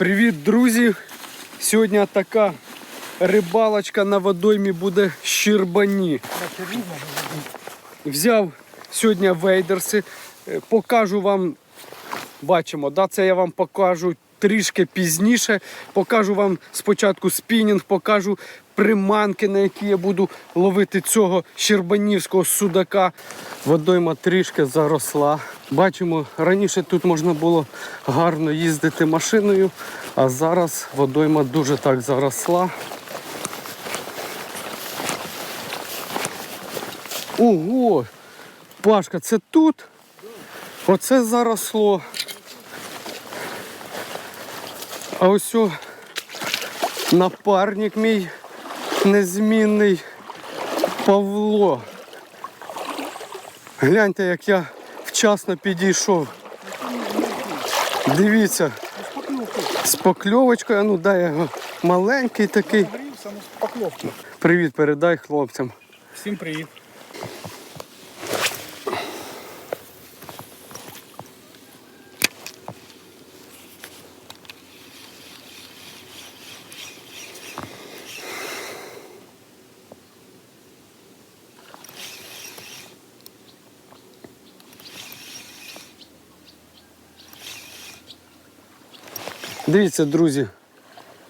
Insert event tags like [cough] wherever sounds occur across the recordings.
Привіт, друзі! Сьогодні така рибалочка на водоймі буде щербані. Взяв сьогодні вейдерси. Е, Покажу вам, бачимо, да, це я вам покажу трішки пізніше. Покажу вам спочатку спінінг, покажу приманки, на які я буду ловити цього щербанівського судака. Водойма трішки заросла. Бачимо, раніше тут можна було гарно їздити машиною, а зараз водойма дуже так заросла. Ого! Пашка, це тут? Оце заросло. А ось о, напарник мій незмінний Павло. Гляньте, як я вчасно підійшов. Дивіться, з покльовочкою, а ну дай його маленький такий. Ну. Привіт, передай хлопцям. Всім привіт. Дивіться, друзі,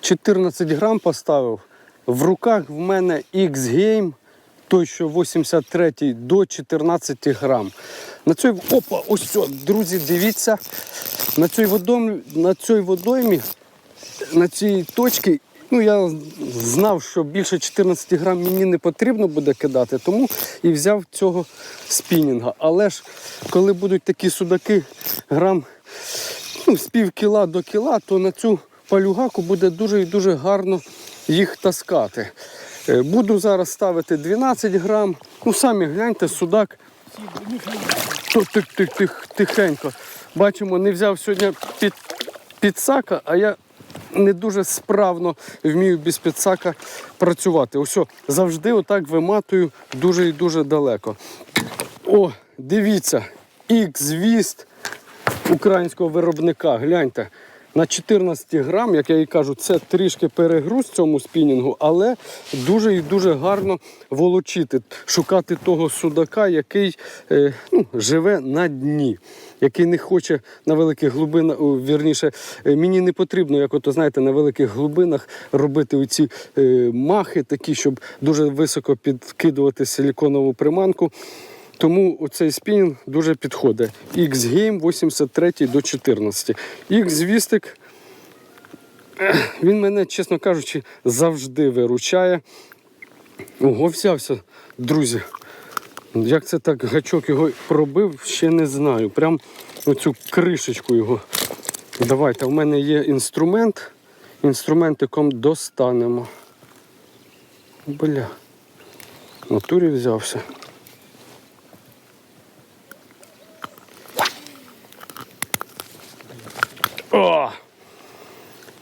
14 грам поставив. В руках в мене X-Game, той, що 83 до 14 грам. На цій, опа, ось все, друзі, дивіться. На цій водоймі, на цій водоймі, на цій точці, ну я знав, що більше 14 грам мені не потрібно буде кидати, тому і взяв цього спінінга. Але ж коли будуть такі судаки, грам ну, з пів кіла до кіла, то на цю палюгаку буде дуже і дуже гарно їх таскати. Е, Буду зараз ставити 12 грам. Ну, самі гляньте, судак тих, тих, тих, тихенько. Бачимо, не взяв сьогодні під, підсака, а я не дуже справно вмію без підсака працювати. Ось завжди отак виматую дуже і дуже далеко. О, дивіться, X-Віст українського виробника. Гляньте. На 14 грам, як я і кажу, це трішки перегруз цьому спінінгу, але дуже і дуже гарно волочити, шукати того судака, який е, ну, живе на дні, який не хоче на великих глибинах, вірніше, е, мені не потрібно, як ото знаєте, на великих глибинах робити оці е, махи, такі, щоб дуже високо підкидувати силіконову приманку. Тому оцей спінінг дуже підходить. X-Game 83 до 14. X-Вістик, він мене, чесно кажучи, завжди виручає. Ого, взявся, друзі. Як це так гачок його пробив, ще не знаю. Прям оцю кришечку його. Давайте, в мене є інструмент. Інструментиком достанемо. Бля. В натурі взявся. О!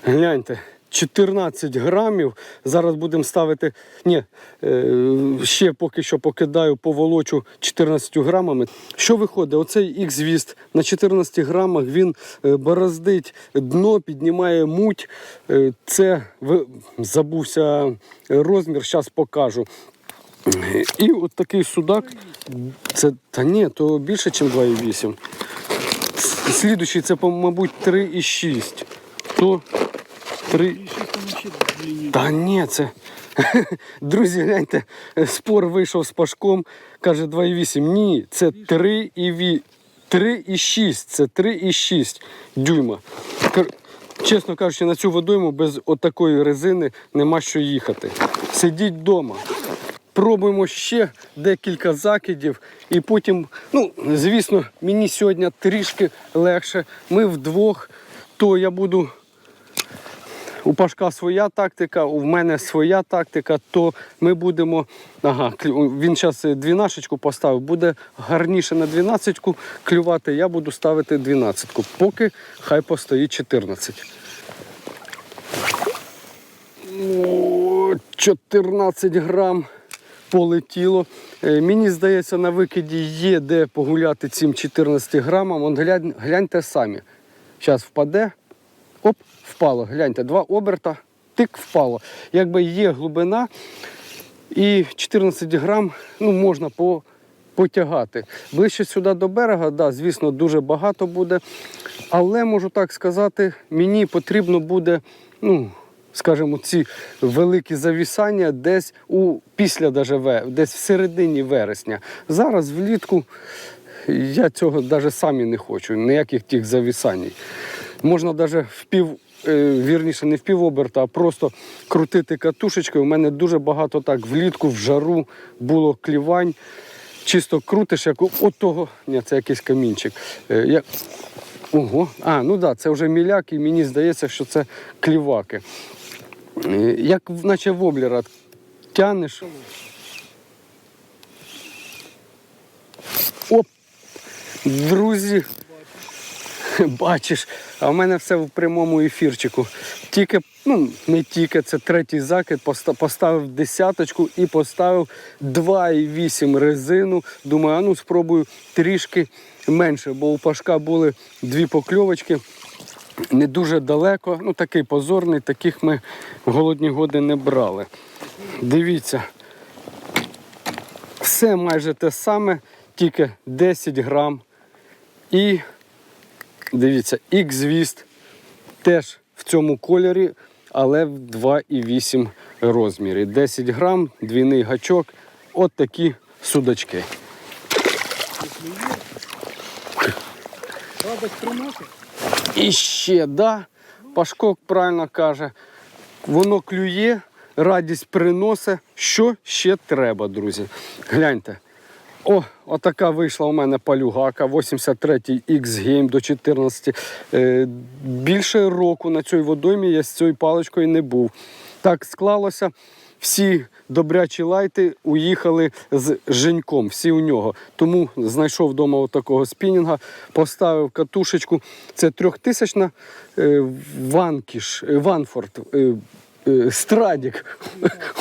Гляньте, 14 грамів. Зараз будемо ставити. Ні, е, ще поки що покидаю поволочу 14 грамами. Що виходить? Оцей X-віст на 14 грамах він е, бороздить дно, піднімає муть. Е, Це забувся розмір, зараз покажу. І от такий судак. Це та ні, то більше, ніж 2,8. Слідуючий це, мабуть, 3,6. То 3. Та ні, це. [laughs] Друзі, гляньте, спор вийшов з Пашком, каже 2,8. Ні, це 3,6. 3,6. Це 3,6 дюйма. Чесно кажучи, на цю водойму без отакої резини нема що їхати. Сидіть вдома. Пробуємо ще декілька закидів, і потім, ну, звісно, мені сьогодні трішки легше. Ми вдвох, то я буду. У Пашка своя тактика, у мене своя тактика, то ми будемо. Ага, він зараз двінашечку поставив, буде гарніше на двінадцятку клювати, я буду ставити двінадцятку, поки хай постоїть 14. 14 грам полетіло. Е, Мені здається, на викиді є де погуляти цим 14 грамам. От глянь, гляньте самі. Зараз впаде. Оп, впало. Гляньте, два оберта, тик впало. Якби є глибина, і 14 грам ну, можна по, потягати. Ближче сюди до берега, да, звісно, дуже багато буде. Але можу так сказати, мені потрібно буде, ну, скажімо, ці великі завісання десь у після даже, десь в середині вересня. Зараз влітку я цього навіть сам і не хочу, ніяких тих завісань. Можна навіть в пів, е, вірніше, не в пів оберта, а просто крутити катушечкою. У мене дуже багато так влітку в жару було клівань. Чисто крутиш, як от того. Ні, це якийсь камінчик. Е, Як... Ого, а, ну так, да, це вже міляк, і мені здається, що це кліваки. Е, Як наче воблера тянеш. Оп! Друзі, бачиш, а в мене все в прямому ефірчику. Тільки, ну не тільки, це третій закид, поставив десяточку і поставив 2,8 резину. Думаю, а ну спробую трішки менше, бо у Пашка були дві покльовочки. Не дуже далеко, ну такий позорний, таких ми в голодні годи не брали. Дивіться, все майже те саме, тільки 10 грам. І дивіться, X-звіст теж в цьому кольорі, але в 2,8 розмірі. 10 грам, двійний гачок, от такі судачки. Радость приносит. І ще, да, Пашко правильно каже, воно клює, радість приносить. Що ще треба, друзі? Гляньте. О, отака вийшла у мене палюгака, 83-й X-Game до 14. Е, більше року на цій водоймі я з цією паличкою не був. Так склалося. Всі добрячі лайти уїхали з Женьком, всі у нього. Тому знайшов вдома такого спінінга, поставив катушечку. Це трьохтисячна е, Ванкіш, е, Ванфорд. Е, Страдік.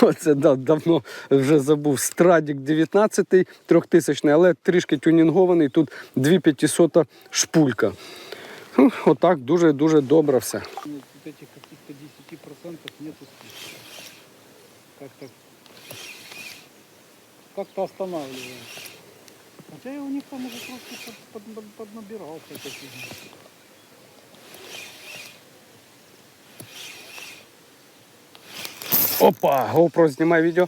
Оце да, давно вже забув. Страдік 19 трьохтисячний, але трішки тюнінгований. Тут 2500 шпулька. Отак дуже-дуже добре все. Как-то как-то останавливаем. Хотя я у них там уже просто под, под, поднабирал фигни. Опа, GoPro знімай відео.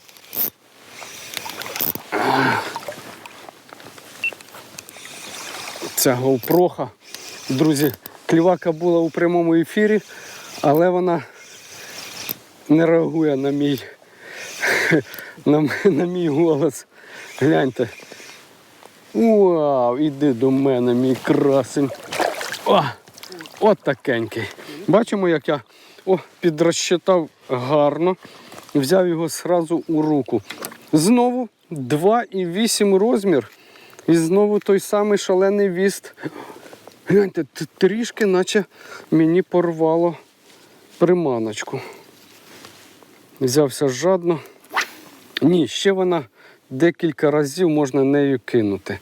Це GoPro. Друзі, клівака була у прямому ефірі, але вона не реагує на мій, на, на мій голос. Гляньте. Вау, іди до мене, мій красень. О, от такенький. Бачимо, як я о, підрозчитав гарно. Взяв його зразу у руку. Знову 2,8 розмір. І знову той самий шалений віст. Гляньте, трішки, наче мені порвало приманочку. Взявся жадно. Ні, ще вона декілька разів можна нею кинути.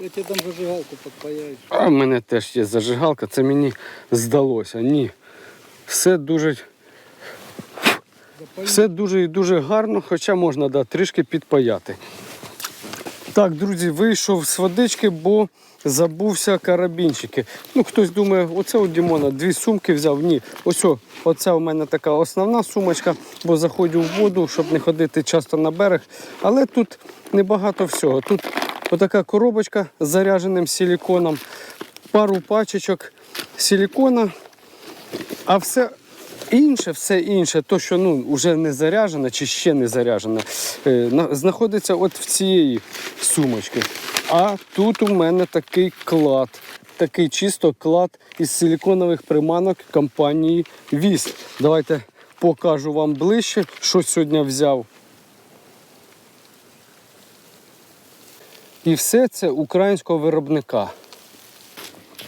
Я тебе там зажигалку підпаяю. А в мене теж є зажигалка, це мені здалося. Ні. Все дуже, все дуже і дуже гарно, хоча можна да, трішки підпаяти. Так, друзі, вийшов з водички, бо забувся карабінчики. Ну, хтось думає, оце у Дімона дві сумки взяв. Ні, ось оце у мене така основна сумочка, бо заходжу в воду, щоб не ходити часто на берег. Але тут небагато всього. Тут отака коробочка з зарядженим силіконом, пару пачечок силікона, а все інше, все інше, то, що ну, вже не заряджено чи ще не заряджено, е, на- знаходиться от в цієї сумочки. А тут у мене такий клад, такий чисто клад із силіконових приманок компанії Віст. Давайте покажу вам ближче, що сьогодні взяв. І все це українського виробника.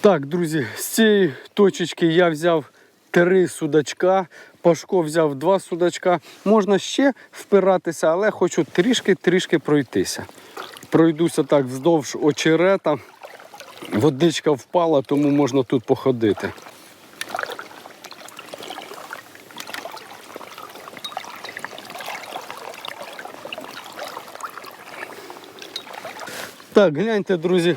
Так, друзі, з цієї точечки я взяв три судачка. Пашко взяв два судачка. Можна ще впиратися, але хочу трішки-трішки пройтися. Пройдуся так вздовж очерета. Водичка впала, тому можна тут походити. Так, гляньте, друзі,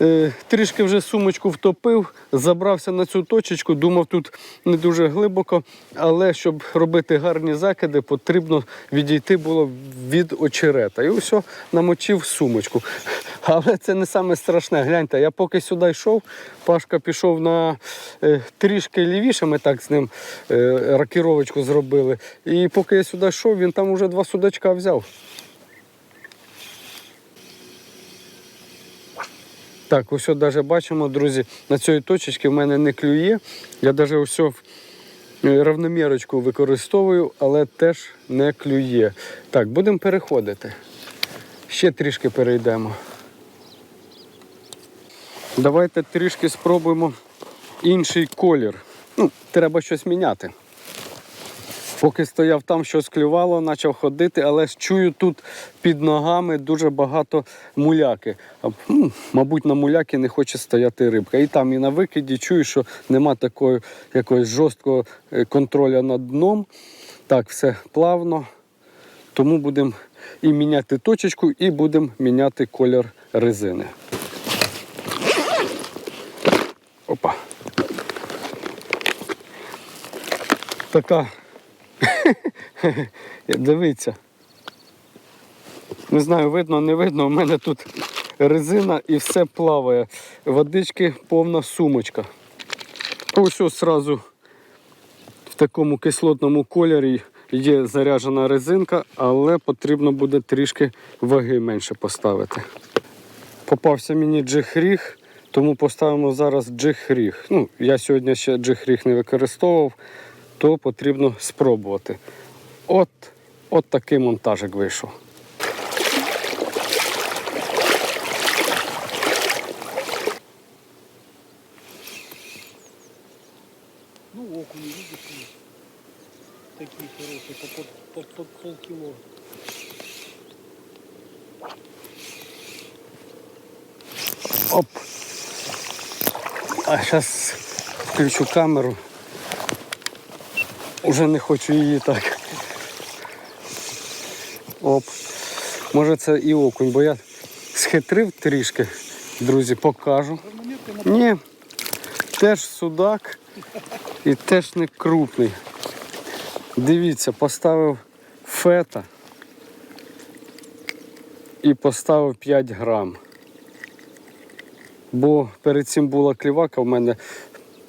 е, Трішки вже сумочку втопив, забрався на цю точечку, думав, тут не дуже глибоко, але щоб робити гарні закиди, потрібно відійти було від очерета. І все, намочив сумочку. Але це не саме страшне. Гляньте, я поки сюди йшов, Пашка пішов на е, трішки лівіше, ми так з ним е, ракіровочку зробили. І поки я сюди йшов, він там уже два судачка взяв. Так, ось навіть бачимо, друзі, на цій точці в мене не клює. Я навіть ось е, равномірочку використовую, але теж не клює. Так, будемо переходити. Ще трішки перейдемо. Давайте трішки спробуємо інший колір. Ну, треба щось міняти. Поки стояв там, щось клювало, почав ходити, але чую тут під ногами дуже багато муляки. Мабуть, на муляки не хоче стояти рибка. І там, і на викиді чую, що нема такого якогось жорсткого е, контролю над дном. Так, все плавно. Тому будемо і міняти точечку, і будемо міняти колір резини. Опа. Така [laughs] Дивіться. Не знаю, видно, не видно. У мене тут резина і все плаває. Водички повна сумочка. Ось ось сразу в такому кислотному кольорі є заряджена резинка, але потрібно буде трішки ваги менше поставити. Попався мені джихріг, тому поставимо зараз джихріг. Ну, я сьогодні ще джихріг не використовував, то потрібно спробувати. От, от такий монтажик вийшов. Ну, окуни, видишь, они такие хорошие, по, под, под, под полкило. Оп. А зараз включу камеру. Уже не хочу її так. Оп. Може це і окунь, бо я схитрив трішки, друзі, покажу. Ні, теж судак і теж не крупний. Дивіться, поставив фета і поставив 5 грам. Бо перед цим була клівака в мене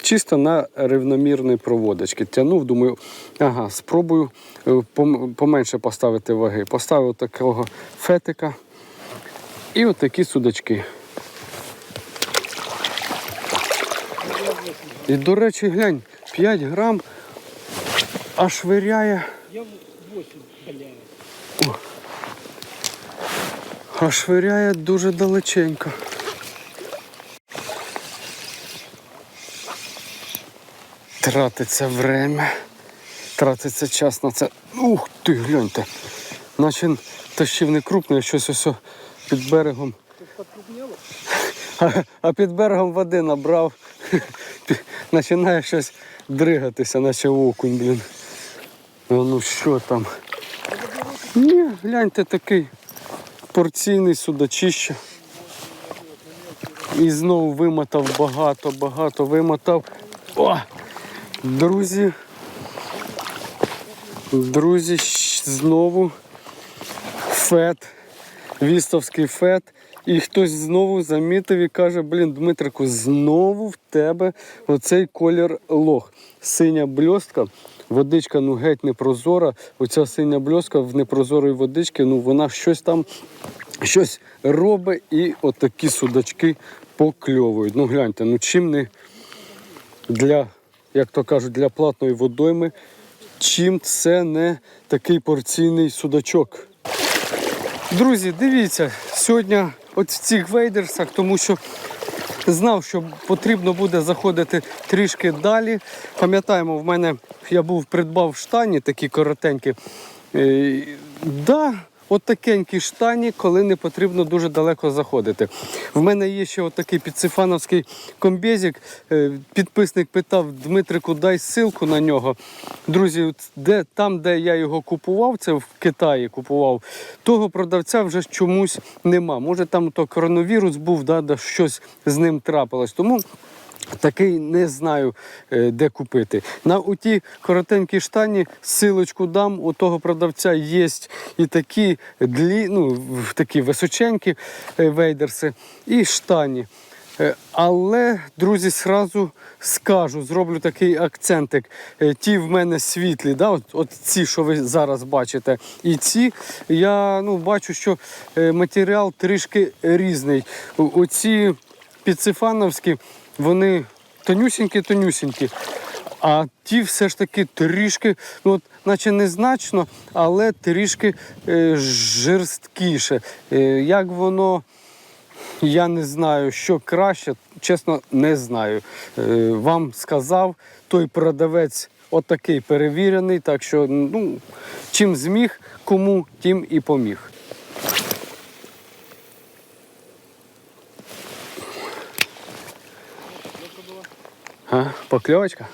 чисто на рівномірні проводочки. Тягнув, думаю, ага, спробую е, поменше поставити ваги. Поставив такого фетика і отакі судачки. І, до речі, глянь, 5 грам, а швиряє, Я 8 бля. а швиряє дуже далеченько. Тратиться время, тратиться час на це. Ух ти, гляньте. Наче тащив не крупний, а щось ось під берегом. А, а під берегом води набрав. Починає щось дригатися, наче окунь, блін. А ну що там? Ні, гляньте такий порційний судачище. І знову вимотав багато, багато вимотав. О! Друзі. Друзі, знову фет, вістовський фет. І хтось знову замітив і каже: блін, Дмитрику, знову в тебе оцей колір лох. Синя бльостка, водичка ну геть непрозора. Оця синя бльостка в непрозорої водички, ну вона щось там щось робить і отакі судачки покльовують. Ну гляньте, ну чим не для, як то кажуть, для платної водойми, чим це не такий порційний судачок. Друзі, дивіться, сьогодні от в цих вейдерсах, тому що знав, що потрібно буде заходити трішки далі. Пам'ятаємо, в мене я був придбав штані такі коротенькі. Е, от такенькі штані, коли не потрібно дуже далеко заходити. В мене є ще отакий підсифановський комбезик. Е, Підписник питав Дмитрику, дай ссылку на нього. Друзі, де, там, де я його купував, це в Китаї купував, того продавця вже чомусь нема. Може там то коронавірус був, да, да, щось з ним трапилось. Тому Такий не знаю, е, де купити. На оті коротенькі штані силочку дам. У того продавця є і такі длі, ну, такі височенькі е, вейдерси, і штані. Е, Але, друзі, сразу скажу, зроблю такий акцентик. Ті в мене світлі, да? от, от ці, що ви зараз бачите, і ці я ну, бачу, що матеріал трішки різний. Оці підсифановські, вони тонюсінькі-тонюсінькі. А ті все ж таки трішки, ну от, наче незначно, але трішки е, жорсткіше. Е, як воно, я не знаю, що краще, чесно, не знаю. Е, вам сказав той продавець отакий перевірений, так що ну, чим зміг, кому, тим і поміг. А, покльовочка? Ну там конкретно небольшой. Ну, хорошо, это просто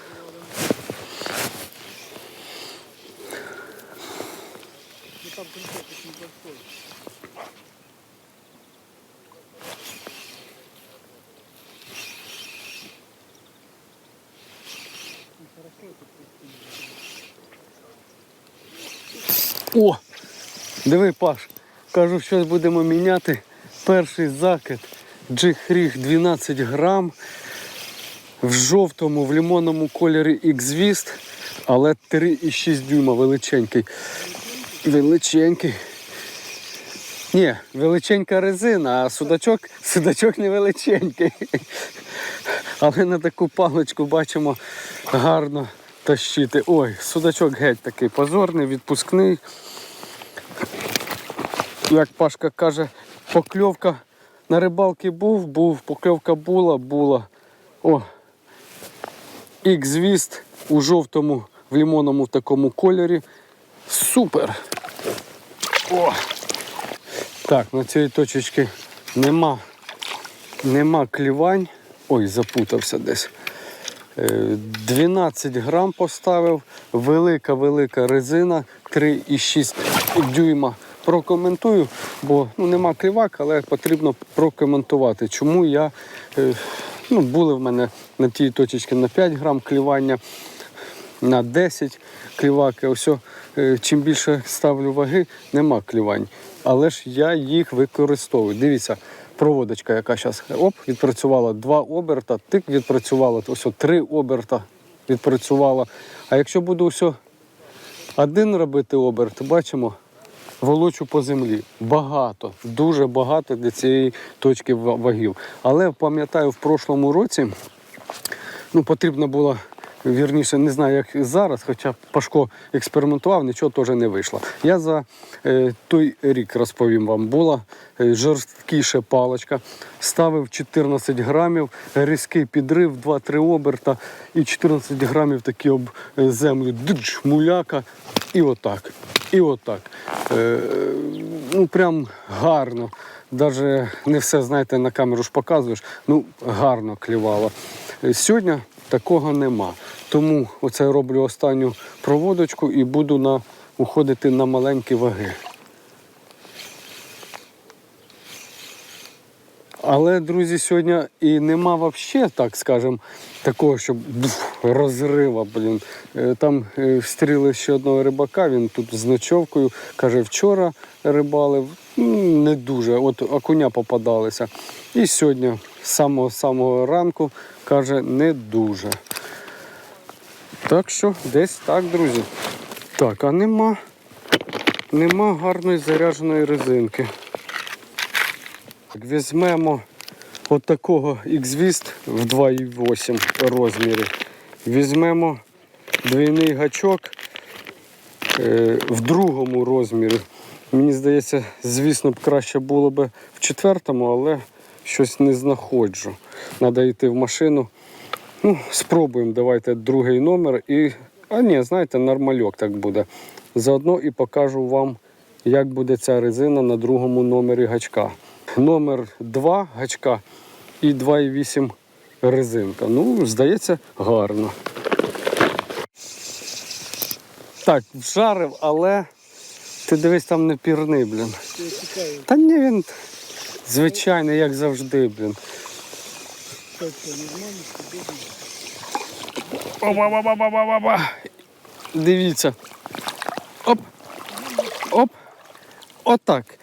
О! Диви, Паш, кажу, щось будемо міняти. Перший закид. Джихріг 12 грам. В жовтому, в лимонному кольорі X-Vist, але 3,6 дюйма величенький. Величенький. Ні, величенька резина, а судачок, судачок не величенький. Але на таку паличку бачимо гарно тащити. Ой, судачок геть такий позорний, відпускний. Як Пашка каже, покльовка на рибалки був, був, покльовка була, була. О, X-Віст у жовтому, в лимонному в такому кольорі. Супер! О! Так, на цій точечці нема, нема клівань. Ой, запутався десь. Е, 12 грам поставив, велика-велика резина, 3,6 дюйма. Прокоментую, бо ну, нема клівак, але потрібно прокоментувати, чому я. Ну, були в мене на тій точці на 5 грам клівання, на 10 кліваки. Ось, е, чим більше ставлю ваги, нема клівань. Але ж я їх використовую. Дивіться, проводочка, яка зараз оп, відпрацювала два оберта, тик відпрацювала, ось три оберта відпрацювала. А якщо буду ось один робити оберт, бачимо, волочу по землі. Багато, дуже багато для цієї точки вагів. Але пам'ятаю, в прошлому році ну, потрібно було, вірніше, не знаю, як зараз, хоча Пашко експериментував, нічого теж не вийшло. Я за е, той рік розповім вам, була е, жорсткіша паличка, ставив 14 грамів, різкий підрив, 2-3 оберта і 14 грамів такі об е, землю, дж, муляка, і отак. І отак. Е, ну, прям гарно. Даже не все, знаєте, на камеру ж показуєш, ну гарно клівало. Сьогодні такого нема. Тому оце роблю останню проводочку і буду на, уходити на маленькі ваги. Але, друзі, сьогодні і нема взагалі, так скажем, такого, щоб розрива. Блін. Е, Там е, встріли ще одного рибака, він тут з ночовкою. Каже, вчора рибалив. Не дуже, от окуня попадалися. І сьогодні з самого самого ранку каже, не дуже. Так що десь так, друзі. Так, а нема. Нема гарної зарядженої резинки. Так, Візьмемо от такого X-Vist в 2,8 розмірі. Візьмемо двійний гачок е, в другому розмірі. Мені здається, звісно б краще було б в четвертому, але щось не знаходжу. Треба йти в машину. Ну, спробуємо, давайте другий номер і. А ні, знаєте, нормальок так буде. Заодно і покажу вам як буде ця резина на другому номері гачка. Номер 2 гачка і 2,8 резинка. Ну, здається, гарно. Так, вжарив, але ти дивись там не пірни, блін. Та ні, він звичайний, як завжди, блін. так що не знаю, що добре. Оба-ба-ба-ба-ба-ба. Дивіться. Оп. Оп. Отак.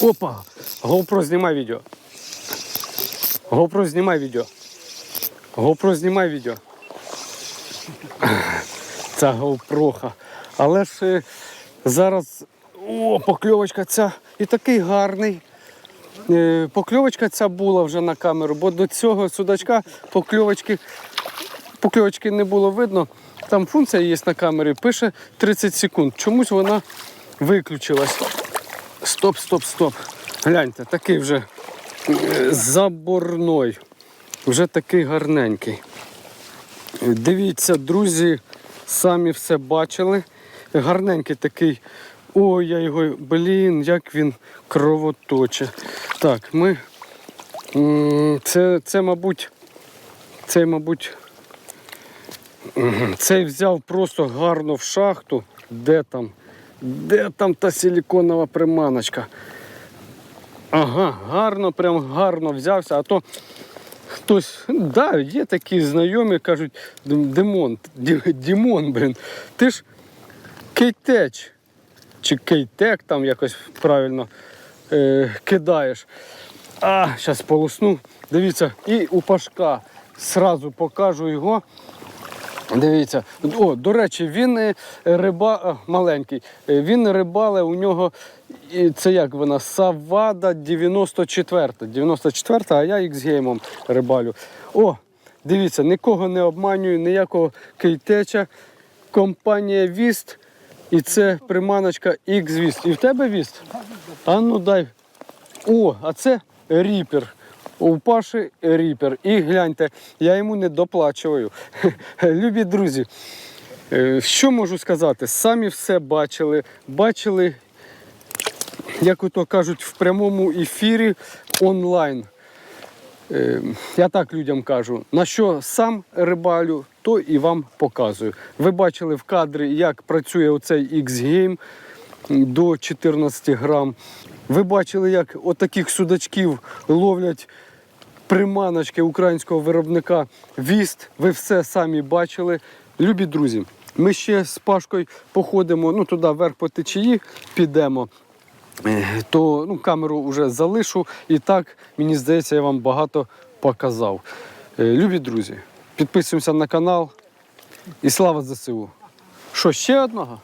Опа! GoPro знімай відео. GoPro знімай відео. GoPro знімай відео. Ця GoPro. Але ж е, зараз о, покльовочка ця і такий гарний. Е, Покльовочка ця була вже на камеру, бо до цього судачка покльовочки, покльовочки не було видно. Там функція є на камері, пише 30 секунд. Чомусь вона виключилась. Стоп, стоп, стоп. Гляньте, такий вже е, заборной. Вже такий гарненький. Дивіться, друзі, самі все бачили. Гарненький такий. Ой, я його, блін, як він кровоточе. Так, ми. Це, це мабуть, цей, мабуть, цей взяв просто гарно в шахту. Де там? Де там та силіконова приманочка? Ага, гарно, прям гарно взявся, а то хтось, да, є такі знайомі, кажуть, «Дим- Димон, Ді- Дімон, блін, ти ж кейтеч, чи кейтек там якось правильно е, кидаєш. А, зараз полосну. Дивіться, і у Пашка сразу покажу його. Дивіться, о, до речі, він е, риба маленький. Е, Він рибале, у нього це як вона? Савада 94. 94, а я X-геймом рибалю. О, дивіться, нікого не обманюю, ніякого кейтеча. Компанія Віст. І це приманочка X-Віст. І в тебе Віст? А ну дай. О, а це ріпер. У Паші ріпер. І гляньте, я йому не доплачую. [laughs] Любі друзі, е, що можу сказати? Самі все бачили. Бачили, як ото кажуть, в прямому ефірі онлайн. Е, Я так людям кажу, на що сам рибалю, то і вам показую. Ви бачили в кадрі, як працює оцей X-Game до 14 грам. Ви бачили, як отаких судачків ловлять приманочки українського виробника Віст. Ви все самі бачили. Любі друзі, ми ще з Пашкою походимо ну, туди вверх по течії, підемо. Е, То ну, камеру вже залишу. І так, мені здається, я вам багато показав. Е, Любі друзі, підписуємося на канал. І слава ЗСУ. Що, ще одного?